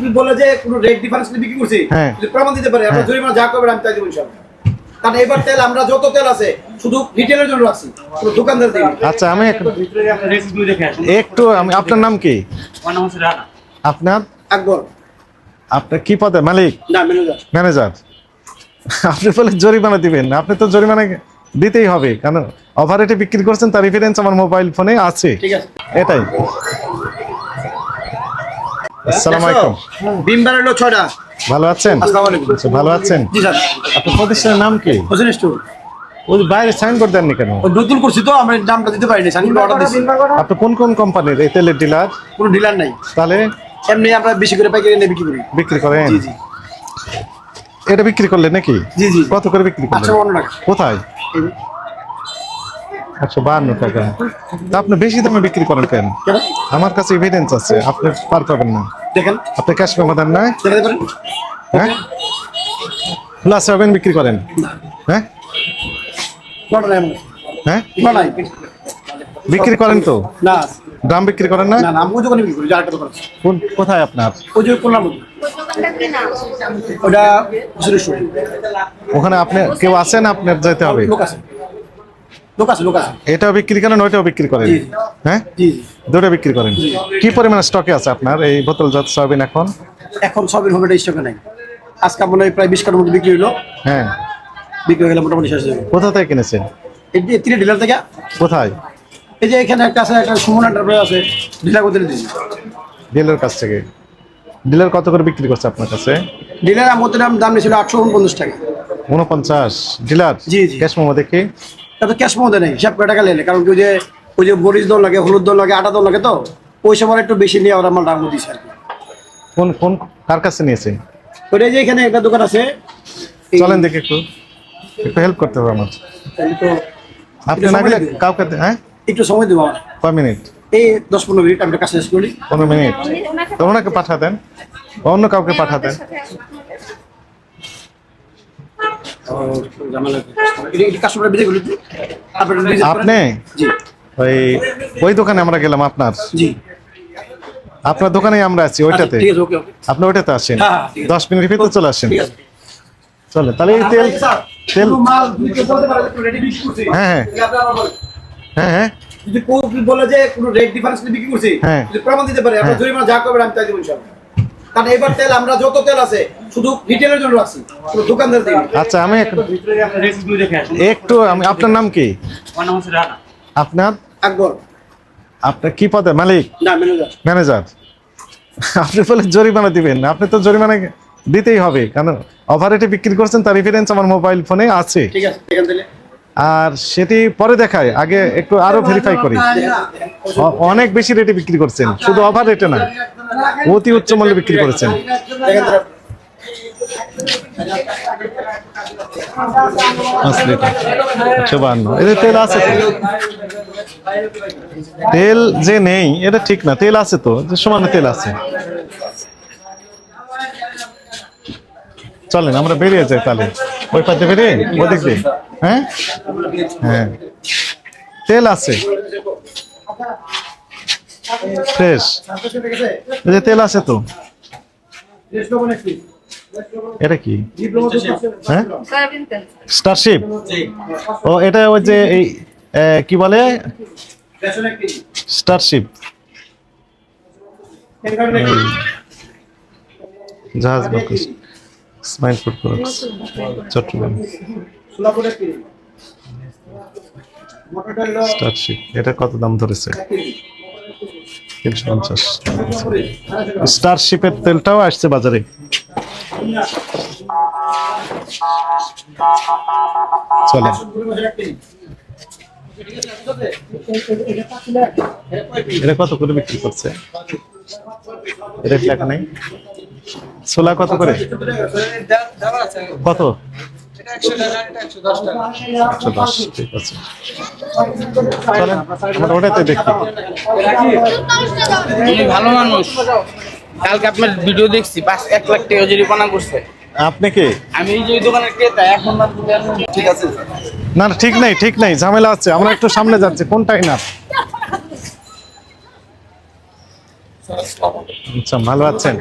কি বলে যে কোনো রেট ডিফারেন্স বিক্রি করছি? হ্যাঁ। প্রমাণ দিতে পারে আমরা হ্যাঁ। জরিমানা যা করবেন আমি তাই দেবো ইনশাআল্লাহ কারণ এবার তেল আমরা যত তেল আছে শুধু রিটেলের জন্য রাখছি কোনো দোকানদার দিই আচ্ছা আমি একটু আমি আপনার নাম কি? আমার নাম হচ্ছে রানা। আপনার? আকবর। আপনার কি পদে? মালিক? না ম্যানেজার ম্যানেজার আপনি বলে জরিমানা দিবেন। আপনি তো জরিমানা দিতেই হবে। কারণ ওভারেটে বিক্রি করছেন তার রেফারেন্স আমার মোবাইল ফোনে আছে। ঠিক আছে। এটাই। আসসালামু আলাইকুম। ছয়টা। ভালো আছেন? আসসালামু আলাইকুম। আচ্ছা, ভালো আছেন? জি স্যার। আপনার প্রতিষ্ঠানের নাম কি? হোসেন স্টোর। ওই বাইরে সাইন করে দেননি কেন? ও নতুন করছি তো আমরা নামটা দিতে পারিনি অর্ডার আপনি কোন কোন কোম্পানির? এই তেলের ডিলার কোনো ডিলার নাই। তাহলে? এমনি আমরা বেশি করে পাইকারি বিক্রি করি। বিক্রি করেন? জি জি। এটা বিক্রি করলেন নাকি? জি, জি। কত করে বিক্রি করলেন? টাকা। কোথায়? একশো বাহান্ন টাকা। তা আপনি বেশি দামে বিক্রি করেন কেন? আমার কাছে এভিডেন্স আছে আপনি পার পাবেন না। দেখেন। আপনি ক্যাশ না? হ্যাঁ? খোলা সেভেন বিক্রি করেন। হ্যাঁ? হ্যাঁ? বিক্রি করেন তো? না। ড্রাম বিক্রি করেন না? না আমি দোকানে বিক্রি করি দোকান কোন কোথায় আপনার? ওই যে করলাম ওটা ওখানে আপনি কেউ আছেন আপনার যেতে হবে? লোক আছে। লোক আছে লোক আছে। এটাও বিক্রি করেন ওইটাও বিক্রি করেন? হ্যাঁ? দুটো বিক্রি করেন। কি পরিমাণে স্টকে আছে আপনার এই বোতলজাত সয়াবিন এখন? এখন সবের হবে স্টকে নাই। আজকে মনে হয় প্রায় বিশ কাটার মতো বিক্রি হলো হ্যাঁ। বিক্রি হয়ে গেলে মোটামুটি শেষ হয়ে কোথা থেকে কিনেছেন? এই যে তিনটে ডিলার থেকে। কোথায়? এই যে এখানে একটা আছে একটা সুমন এন্টারপ্রাইজ আছে। ডিলার করতে দিয়েছি ডিলার কাছ থেকে। ডিলার কত করে বিক্রি করছে আপনার কাছে? ডিলার আমাদের দাম দাম নিয়েছিল আটশো উনপঞ্চাশ টাকা। উনপঞ্চাশ। ডিলার? জি, জি। ক্যাশ মোমো দেখি। এত ক্যাশ মধ্যে নেই হিসাব করে টাকা লেলে কারণ কি ওই যে ওই যে মরিচ দল লাগে হলুদ দল লাগে আটা দল লাগে তো ওই সময় একটু বেশি নিয়ে ওরা আমার দাম দিয়েছে আর কি। কোন কোন কার কাছে নিয়েছেন ওইটা যে এখানে একটা দোকান আছে চলেন দেখি একটু। একটু হেল্প করতে হবে আমার তো আপনি না গেলে কাউকে হ্যাঁ? একটু সময় দেবো আমার কয় মিনিট? এই দশ পনেরো মিনিট আমি শেষ করি। পনেরো মিনিট। তো ওনাকে পাঠা দেন। অন্য কাউকে পাঠা আপনি? ওই ওই দোকানে আমরা গেলাম আপনার। আপনার দোকানে আমরা আছি ওইটাতে। আচ্ছা, আপনি ওইটাতে আসেন। হ্যাঁ, হ্যাঁ। দশ মিনিটের ভিতরে চলে আসেন। চলে তাহলে এই তেল তেল ready বিক্রি করছি। হ্যাঁ, হ্যাঁ। আপনারা। হ্যাঁ হ্যাঁ। যদি কেউ বলে যে কোনো রেট ডিফারেন্স বিক্রি করছি হ্যাঁ। প্রমাণ দিতে পারে হ্যাঁ। জরিমানা যা করবেন আমি তাই দেবো ইনশাআল্লাহ। কারণ এবার তেল আমরা যত তেল আছে শুধু রিটেলের জন্য রাখছি কোনো দোকানদার দিই আচ্ছা আমি একটু আমি আপনার নাম কি? আপনার? আকবর। আপনার কি পদে? মালিক? না ম্যানেজার ম্যানেজার আপনি বলে জরিমানা দিবেন। আপনি তো জরিমানা দিতেই হবে। কারণ ওভারেটে বিক্রি করছেন তার রেফারেন্স আমার মোবাইল ফোনে আছে। ঠিক আছে আর সেটি পরে দেখায় আগে একটু আরও ভেরিফাই করি। অনেক বেশি রেটে বিক্রি করছেন। শুধু অভার রেটে না। অতি উচ্চ মূল্যে বিক্রি করেছেন। এদের তেল আছে তেল যে নেই, এটা ঠিক না। তেল আছে তো? সমানে তেল আছে। চলেন, আমরা বেরিয়ে যাই তাহলে। ওই পাতে বেরিয়ে ওদিক দিয়ে? হ্যাঁ? হ্যাঁ। তেল আছে। ফ্রেশ। এই যে তেল আছে তো। এটা কি? হ্যাঁ? স্টারশিপ ও এটা ওই যে এই কি বলে? স্টারশিপ জাহাজ বাকস smile food products Chittagong Starship এটা কত দাম ধরেছে? স্টারশিপের তেলটাও আসছে বাজারে। চলে এটা কত করে বিক্রি করছে? এটা লেখা নেই। ছোলা কত করে? কত? ঠিক না না, ঠিক নাই ঠিক নাই ঝামেলা আছে আমরা একটু সামনে যাচ্ছি কোনটাই না? আচ্ছা ভালো আছেন?